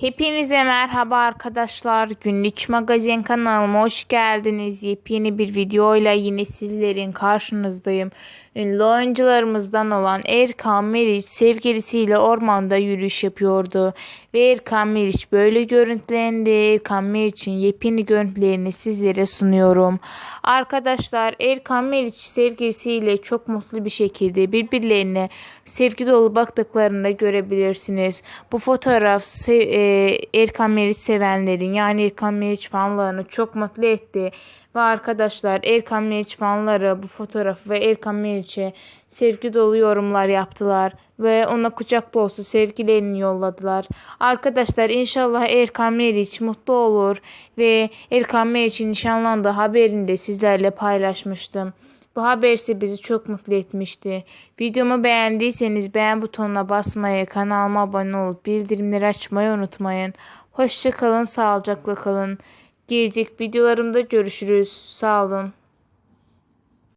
Hepinize merhaba arkadaşlar. Günlük Magazin kanalıma hoş geldiniz. Yepyeni bir videoyla yine sizlerin karşınızdayım. Ünlü oyuncularımızdan olan Erkan Meriç sevgilisiyle ormanda yürüyüş yapıyordu. Ve Erkan Meriç böyle görüntülendi. Erkan Meriç'in yepyeni görüntülerini sizlere sunuyorum. Arkadaşlar Erkan Meriç sevgilisiyle çok mutlu bir şekilde birbirlerine sevgi dolu baktıklarını görebilirsiniz. Bu fotoğraf e, Erkan Meriç sevenlerin yani Erkan Meriç fanlarını çok mutlu etti. Ve arkadaşlar Erkan Meriç fanları bu fotoğrafı ve Erkan Meriç'e sevgi dolu yorumlar yaptılar. Ve ona kucak dolusu sevgilerini yolladılar. Arkadaşlar inşallah Erkan Meriç mutlu olur ve Erkan Meriç'in nişanlandığı haberini de sizlerle paylaşmıştım. Bu haber ise bizi çok mutlu etmişti. Videomu beğendiyseniz beğen butonuna basmayı, kanalıma abone olup bildirimleri açmayı unutmayın. Hoşçakalın, sağlıcakla kalın. Gelecek videolarımda görüşürüz. Sağ olun.